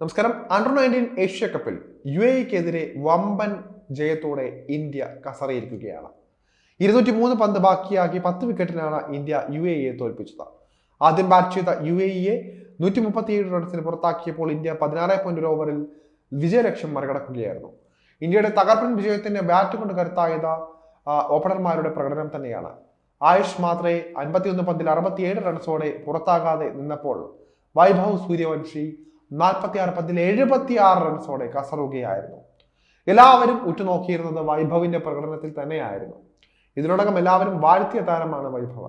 നമസ്കാരം. Under nineteen Asia കപ്പിൽ U എക്കെതിരെ വമ്പൻ ജയത്തോടെ ഇന്ത്യ കസറിയിരിക്കുകയാണ്. ഇരുന്നൂറ്റി മൂന്ന് പന്ത് ബാക്കിയാക്കി പത്ത് വിക്കറ്റിനാണ് ഇന്ത്യ യു എ തോൽപ്പിച്ചത്. ആദ്യം ബാറ്റ് ചെയ്ത യു എ ഇയെ നൂറ്റി മുപ്പത്തിയേഴ് റൺസിന് പുറത്താക്കിയപ്പോൾ ഇന്ത്യ പതിനാറ് പോയിന്റ് ഒരു ഓവറിൽ വിജയലക്ഷ്യം മറികടക്കുകയായിരുന്നു. ഇന്ത്യയുടെ തകർപ്പൻ വിജയത്തിന്റെ ബാറ്റ് കൊണ്ട് കരുത്തായത് ഓപ്പണർമാരുടെ പ്രകടനം തന്നെയാണ്. ആയുഷ് മാത്രേ അൻപത്തിയൊന്ന് പന്തിൽ അറുപത്തിയേഴ് റൺസോടെ പുറത്താകാതെ നിന്നപ്പോൾ വൈഭവ് സൂര്യവംശി നാൽപ്പത്തിയാറ് പന്തിൽ എഴുപത്തിയാറ് റൺസോടെ കസറുകയായിരുന്നു. എല്ലാവരും ഉറ്റുനോക്കിയിരുന്നത് വൈഭവിന്റെ പ്രകടനത്തിൽ തന്നെയായിരുന്നു. ഇതിനോടകം എല്ലാവരും വാഴ്ത്തിയ താരമാണ് വൈഭവ.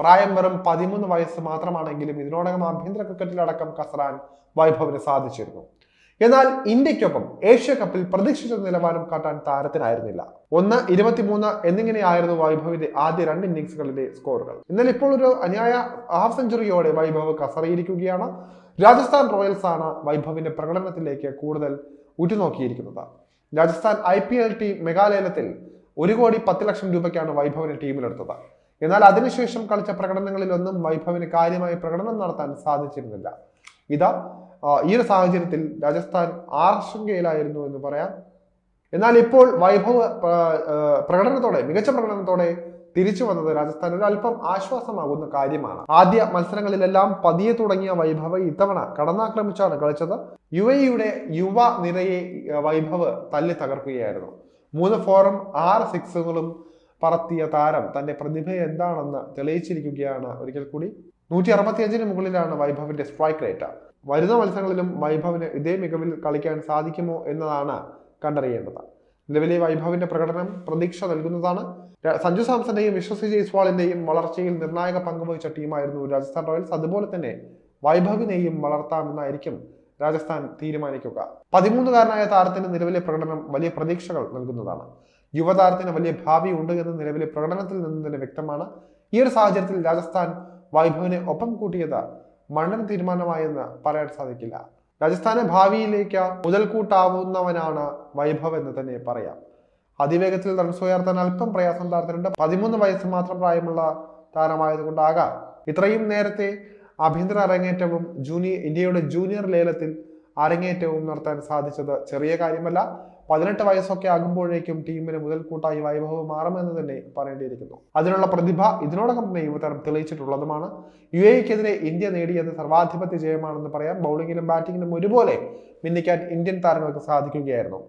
പ്രായം വെറും പതിമൂന്ന് വയസ്സ് മാത്രമാണെങ്കിലും ഇതിനോടകം ആഭ്യന്തര ക്രിക്കറ്റിലടക്കം കസറാൻ വൈഭവിന് സാധിച്ചിരുന്നു. എന്നാൽ ഇന്ത്യക്കൊപ്പം ഏഷ്യ കപ്പിൽ പ്രതീക്ഷിച്ച നിലവാരം കാട്ടാൻ താരത്തിനായിരുന്നില്ല. ഒന്ന് ഇരുപത്തിമൂന്ന് എന്നിങ്ങനെയായിരുന്നു വൈഭവിന്റെ ആദ്യ രണ്ട് ഇന്നിംഗ്സുകളിലെ സ്കോറുകൾ. എന്നാൽ ഇപ്പോൾ ഒരു അന്യായ ഹാഫ് സെഞ്ചുറിയോടെ വൈഭവ് കസറിയിരിക്കുകയാണ്. രാജസ്ഥാൻ റോയൽസ് ആണ് വൈഭവിന്റെ പ്രകടനത്തിലേക്ക് കൂടുതൽ ഉറ്റുനോക്കിയിരിക്കുന്നത്. Rajasthan I P L team മെഗാലയലത്തിൽ ഒരു കോടി പത്ത് ലക്ഷം രൂപയ്ക്കാണ് വൈഭവിനെ ടീമിലെടുത്തത്. എന്നാൽ അതിനുശേഷം കളിച്ച പ്രകടനങ്ങളിലൊന്നും വൈഭവിന് കാര്യമായി പ്രകടനം നടത്താൻ സാധിച്ചിരുന്നില്ല. ഇതാ ഈ ഒരു സാഹചര്യത്തിൽ രാജസ്ഥാൻ ആശങ്കയിലായിരുന്നു എന്ന് പറയാം. എന്നാൽ ഇപ്പോൾ വൈഭവ പ്ര- പ്രകടനത്തോടെ മികച്ച പ്രകടനത്തോടെ തിരിച്ചു വന്നത് രാജസ്ഥാൻ ഒരു അല്പം ആശ്വാസമാകുന്ന കാര്യമാണ്. ആദ്യ മത്സരങ്ങളിലെല്ലാം പതിയെ തുടങ്ങിയ വൈഭവ് ഇത്തവണ കടന്നാക്രമിച്ചാണ് കളിച്ചത്. യു എയുടെ യുവ നിരയെ വൈഭവ് തല്ലി തകർക്കുകയായിരുന്നു. മൂന്ന് ഫോറും ആറ് സിക്സുകളും പറത്തിയ താരം തന്റെ പ്രതിഭ എന്താണെന്ന് തെളിയിച്ചിരിക്കുകയാണ് ഒരിക്കൽ കൂടി. നൂറ്റി അറുപത്തിയഞ്ചിന് മുകളിലാണ് വൈഭവിന്റെ സ്ട്രൈക്ക് റേറ്റ്. വരുന്ന മത്സരങ്ങളിലും വൈഭവിന് ഇതേ മികവിൽ കളിക്കാൻ സാധിക്കുമോ എന്നതാണ് കണ്ടറിയേണ്ടത്. നിലവിലെ വൈഭവിന്റെ പ്രകടനം പ്രതീക്ഷ നൽകുന്നതാണ്. സഞ്ജു സാംസന്റെയും വിശ്വസി ജയ്സ്വാളിന്റെയും വളർച്ചയിൽ നിർണായക പങ്കുവഹിച്ച ടീമായിരുന്നു രാജസ്ഥാൻ റോയൽസ്. അതുപോലെ തന്നെ വൈഭവിനെയും വളർത്താമെന്നായിരിക്കും രാജസ്ഥാൻ തീരുമാനിക്കുക. പതിമൂന്നുകാരനായ താരത്തിന്റെ നിലവിലെ പ്രകടനം വലിയ പ്രതീക്ഷകൾ നൽകുന്നതാണ്. യുവതാരത്തിന് വലിയ ഭാവി ഉണ്ട് എന്ന് നിലവിലെ പ്രകടനത്തിൽ നിന്ന് തന്നെ വ്യക്തമാണ്. ഈ ഒരു സാഹചര്യത്തിൽ രാജസ്ഥാൻ വൈഭവിനെ ഒപ്പം കൂട്ടിയത് മണ്ണൻ തീരുമാനമായെന്ന് പറയാൻ സാധിക്കില്ല. രാജസ്ഥാനെ ഭാവിയിലേക്ക് മുതൽക്കൂട്ടാവുന്നവനാണ് വൈഭവ് എന്ന് തന്നെ പറയാം. അതിവേഗത്തിൽ റൺസ് ഉയർത്താൻ അല്പം പ്രയാസം താരത്തിനുണ്ട് പതിമൂന്ന് വയസ്സ് മാത്രം പ്രായമുള്ള താരമായതുകൊണ്ടാകാം. ഇത്രയും നേരത്തെ ആഭ്യന്തര അരങ്ങേറ്റവും ജൂനിയർ ഇന്ത്യയുടെ ജൂനിയർ ലേലത്തിൽ അരങ്ങേറ്റവും നടത്താൻ സാധിച്ചത്. ചെറിയ കാര്യമല്ല പതിനെട്ട് വയസ്സൊക്കെ ആകുമ്പോഴേക്കും ടീമിന് മുതൽക്കൂട്ടായി വൈഭവം മാറുമെന്ന് തന്നെ പറയേണ്ടിയിരിക്കുന്നു. അതിനുള്ള പ്രതിഭ ഇതിനോടകം തന്നെ യുവതാരം തെളിയിച്ചിട്ടുള്ളതുമാണ്. യു എക്കെതിരെ ഇന്ത്യ നേടിയത് സർവാധിപത്യ ജയമാണെന്ന് പറയാം ബൗളിങ്ങിലും ബാറ്റിങ്ങിലും ഒരുപോലെ മിന്നിക്കാൻ ഇന്ത്യൻ താരങ്ങൾക്ക് സാധിക്കുകയായിരുന്നു.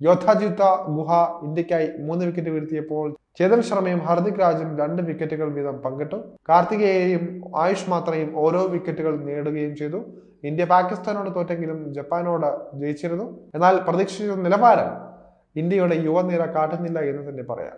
യോദ്ധാജിത്ത ഗുഹ ഇന്ത്യക്കായി മൂന്ന് വിക്കറ്റ് വീഴ്ത്തിയപ്പോൾ ചേതൻ ശർമ്മയും ഹർദിക് രാജും രണ്ട് വിക്കറ്റുകൾ വീതം പങ്കിട്ടു. കാർത്തികേയയും ആയുഷ് മാത്രയും ഓരോ വിക്കറ്റുകൾ നേടുകയും ചെയ്തു. ഇന്ത്യ പാകിസ്ഥാനോട് തോറ്റെങ്കിലും ജപ്പാനോട് ജയിച്ചിരുന്നു. എന്നാൽ പ്രതീക്ഷിച്ച നിലവാരം ഇന്ത്യയുടെ യുവനിര കാട്ടുന്നില്ല എന്ന് തന്നെ പറയാം.